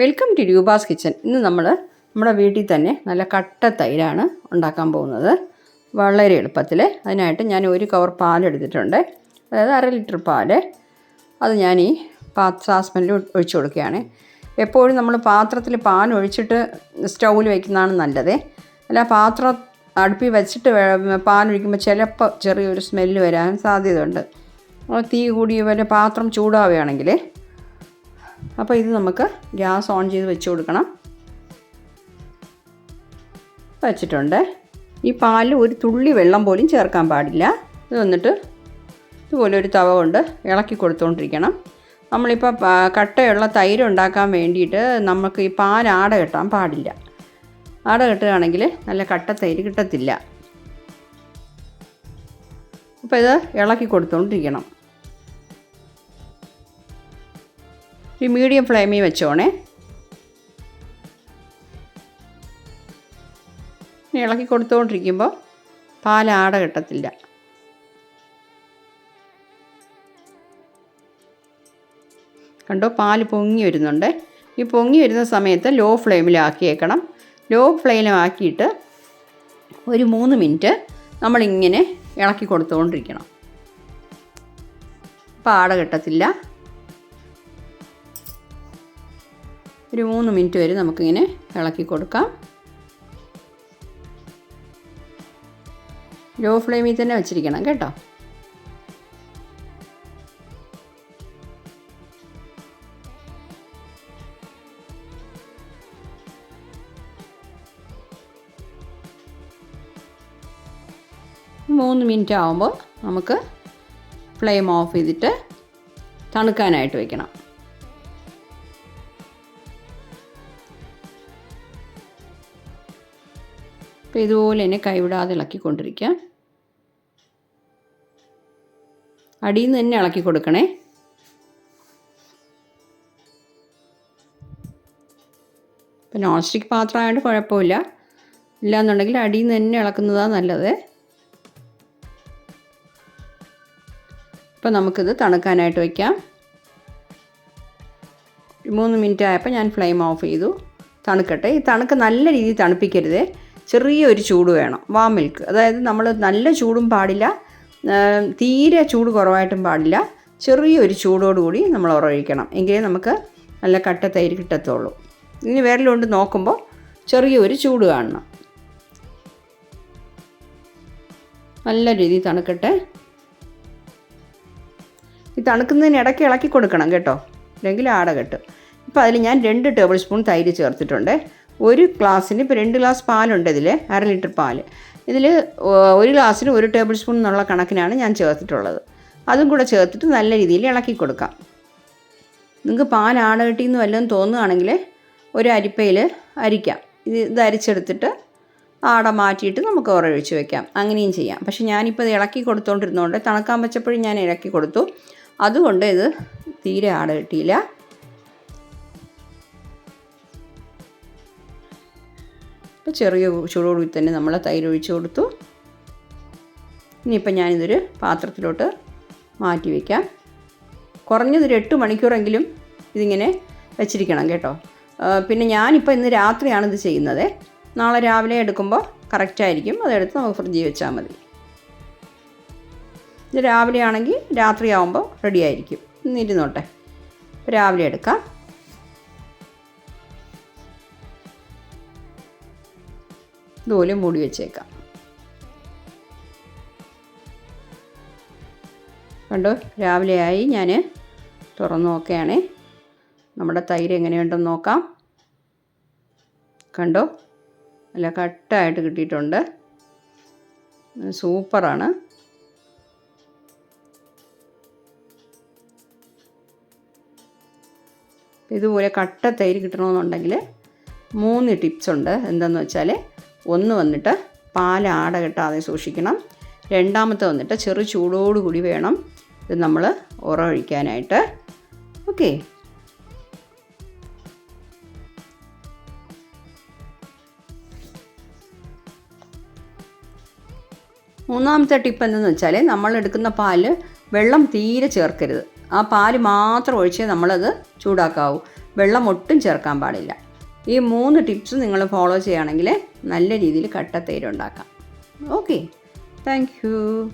Welcome to Roopa's kitchen ഇന്ന് നമ്മൾ നമ്മുടെ വീട്ടിൽ തന്നെ നല്ല കട്ട തൈരാണ് ഉണ്ടാക്കാൻ പോകുന്നത്. വളരെ എളുപ്പത്തിൽ അതിനായിട്ട് ഞാൻ ഒരു കവർ പാലെടുത്തിട്ടുണ്ട് അതായത് അര ലിറ്റർ പാൽ. അത് ഞാൻ ഈ സാസ്പനിൽ ഒഴിച്ചു കൊടുക്കുകയാണ്. എപ്പോഴും നമ്മൾ പാത്രത്തിൽ പാൽ ഒഴിച്ചിട്ട് സ്റ്റൗവിൽ വയ്ക്കുന്നതാണ് നല്ലത്. അല്ല പാത്രം അടുപ്പിൽ വെച്ചിട്ട് പാൽ ഒഴിക്കുമ്പോൾ ചിലപ്പോൾ ചെറിയൊരു സ്മെല്ല് വരാൻ സാധ്യതയുണ്ട്. തീ കൂടി വല്ല പാത്രം ചൂടാവുകയാണെങ്കിൽ അപ്പോൾ ഇത് നമുക്ക് ഗ്യാസ് ഓൺ ചെയ്ത് വെച്ച് കൊടുക്കണം. വെച്ചിട്ടുണ്ട്. ഈ പാലിൽ ഒരു തുള്ളി വെള്ളം പോലും ചേർക്കാൻ പാടില്ല. ഇത് വന്നിട്ട് ഇതുപോലെ ഒരു തവ കൊണ്ട് ഇളക്കി കൊടുത്തുകൊണ്ടിരിക്കണം നമ്മളിപ്പോൾ കട്ടയുള്ള തൈര് ഉണ്ടാക്കാൻ വേണ്ടിയിട്ട് നമുക്ക് ഈ പാൽ ആട കെട്ടാൻ പാടില്ല. ആട കെട്ടുകയാണെങ്കിൽ നല്ല കട്ട തൈര് കിട്ടത്തില്ല. അപ്പോൾ ഇത് ഇളക്കി കൊടുത്തുകൊണ്ടിരിക്കണം ഈ മീഡിയം ഫ്ലെയിമിൽ വെച്ചോണേ. ഇളക്കി കൊടുത്തുകൊണ്ടിരിക്കുമ്പോൾ പാൽ ആട കിട്ടത്തില്ല. കണ്ടോ? പാൽ പൊങ്ങി വരുന്നുണ്ട്. ഈ പൊങ്ങി വരുന്ന സമയത്ത് ലോ ഫ്ലെയിമിലാക്കിയേക്കണം ലോ ഫ്ലെയിമിലാക്കിയിട്ട് ഒരു മൂന്ന് മിനിറ്റ് നമ്മളിങ്ങനെ ഇളക്കി കൊടുത്തുകൊണ്ടിരിക്കണം പാട കിട്ടത്തില്ല. ഒരു മൂന്ന് മിനിറ്റ് വരെ നമുക്കിങ്ങനെ ഇളക്കി കൊടുക്കാം. ലോ ഫ്ലെയിമിൽ തന്നെ വെച്ചിരിക്കണം കേട്ടോ. മൂന്ന് മിനിറ്റ് ആകുമ്പോൾ നമുക്ക് ഫ്ലെയിം ഓഫ് ചെയ്തിട്ട് തണുക്കാനായിട്ട് വെക്കണം. അപ്പോൾ ഇതുപോലെ തന്നെ കൈവിടാതെ ഇളക്കിക്കൊണ്ടിരിക്കുക. അടിയിൽ നിന്ന് തന്നെ ഇളക്കി കൊടുക്കണേ. ഇപ്പം നോൺ സ്റ്റിക്ക് പാത്രമായതുകൊണ്ട് കുഴപ്പമില്ല. ഇല്ലാന്നുണ്ടെങ്കിൽ അടിയിൽ നിന്ന് തന്നെ ഇളക്കുന്നതാണ് നല്ലത്. ഇപ്പം നമുക്കിത് തണുക്കാനായിട്ട് വയ്ക്കാം മൂന്ന് മിനിറ്റ് ആയപ്പോൾ ഞാൻ ഫ്ലെയിം ഓഫ് ചെയ്തു. തണുക്കട്ടെ. ഈ തണുക്ക് നല്ല രീതിയിൽ തണുപ്പിക്കരുത്. ചെറിയൊരു ചൂട് വേണം വാം മിൽക്ക് അതായത് നമ്മൾ നല്ല ചൂടും പാടില്ല തീരെ ചൂട് കുറവായിട്ടും പാടില്ല ചെറിയൊരു ചൂടോടുകൂടി നമ്മൾ ഉറവിക്കണം. എങ്കിലേ നമുക്ക് നല്ല കട്ട തൈര് കിട്ടത്തുള്ളൂ. ഇനി വിരലുകൊണ്ട് നോക്കുമ്പോൾ ചെറിയൊരു ചൂട് കാണണം. നല്ല രീതിയിൽ തണുക്കട്ടെ. ഈ തണുക്കുന്നതിന് ഇടയ്ക്ക് ഇളക്കി കൊടുക്കണം കേട്ടോ. അല്ലെങ്കിൽ ആട കെട്ടും. ഇപ്പോൾ അതിൽ ഞാൻ രണ്ട് ടേബിൾ സ്പൂൺ തൈര് ചേർത്തിട്ടുണ്ട്. ഒരു ഗ്ലാസ്സിന് ഇപ്പോൾ രണ്ട് ഗ്ലാസ് പാലുണ്ട് ഇതിൽ അര ലിറ്റർ പാൽ ഇതിൽ ഒരു ഗ്ലാസ്സിന് ഒരു ടേബിൾ സ്പൂൺ എന്നുള്ള കണക്കിനാണ് ഞാൻ ചേർത്തിട്ടുള്ളത്. അതും കൂടെ ചേർത്തിട്ട് നല്ല രീതിയിൽ ഇളക്കി കൊടുക്കാം. നിങ്ങൾക്ക് പാൽ ആട കെട്ടിയെന്ന് വല്ലതും തോന്നുകയാണെങ്കിൽ ഒരു അരിപ്പയിൽ അരിക്കാം. ഇത് ഇത് അരിച്ചെടുത്തിട്ട് ആട മാറ്റിയിട്ട് നമുക്ക് ഉറയൊഴിച്ച് വെക്കാം. അങ്ങനെയും ചെയ്യാം. പക്ഷേ ഞാനിപ്പോൾ ഇത് ഇളക്കി കൊടുത്തോണ്ടിരുന്നതുകൊണ്ട് തണുക്കാൻ വെച്ചപ്പോഴും ഞാൻ ഇളക്കി കൊടുത്തു. അതുകൊണ്ട് ഇത് തീരെ ആട കിട്ടിയില്ല. ഇപ്പോൾ ചെറിയ ചൂടോടുകൂടി തന്നെ നമ്മൾ തൈര് ഒഴിച്ചു കൊടുത്തു. ഇനിയിപ്പോൾ ഞാനിതൊരു പാത്രത്തിലോട്ട് മാറ്റി വയ്ക്കാം കുറഞ്ഞതൊരു എട്ട് മണിക്കൂറെങ്കിലും ഇതിങ്ങനെ വെച്ചിരിക്കണം കേട്ടോ. പിന്നെ ഞാനിപ്പോൾ ഇന്ന് രാത്രിയാണ് ഇത് ചെയ്യുന്നത്. നാളെ രാവിലെ എടുക്കുമ്പോൾ കറക്റ്റായിരിക്കും അതെടുത്ത് നമുക്ക് ഫ്രിഡ്ജിൽ വെച്ചാൽ മതി. ഇത് രാവിലെ ആണെങ്കിൽ രാത്രിയാവുമ്പോൾ റെഡി ആയിരിക്കും. ഇന്നിരുന്നോട്ടെ അപ്പോൾ രാവിലെ എടുക്കാം. ഇതുപോലെ മൂടി വെച്ചേക്കാം. കണ്ടോ? രാവിലെ ആയി ഞാൻ തുറന്നു നോക്കുകയാണേ. നമ്മുടെ തൈര് എങ്ങനെയുണ്ടെന്ന് നോക്കാം. കണ്ടോ? നല്ല കട്ടായിട്ട് കിട്ടിയിട്ടുണ്ട്. സൂപ്പറാണ്. ഇതുപോലെ കട്ട തൈര് കിട്ടണമെന്നുണ്ടെങ്കിൽ മൂന്ന് ടിപ്സ് ഉണ്ട്. എന്തെന്ന് വെച്ചാൽ ഒന്ന് വന്നിട്ട് പാൽ ആട കെട്ടാതെ സൂക്ഷിക്കണം. രണ്ടാമത്തെ വന്നിട്ട് ചെറു ചൂടോടുകൂടി വേണം ഇത് നമ്മൾ ഉറവഴിക്കാനായിട്ട് ഓക്കെ. മൂന്നാമത്തെ ടിപ്പ് എന്തെന്ന് വെച്ചാൽ നമ്മൾ എടുക്കുന്ന പാൽ വെള്ളം തീരെ ചേർക്കരുത്. ആ പാൽ മാത്രം ഒഴിച്ച് നമ്മളത് ചൂടാക്കാവൂ. വെള്ളം ഒട്ടും ചേർക്കാൻ പാടില്ല. ഈ മൂന്ന് ടിപ്സ് നിങ്ങൾ ഫോളോ ചെയ്യുകയാണെങ്കിൽ നല്ല രീതിയിൽ കട്ട തൈര് ഉണ്ടാക്കാം. ഓക്കെ. Thank you.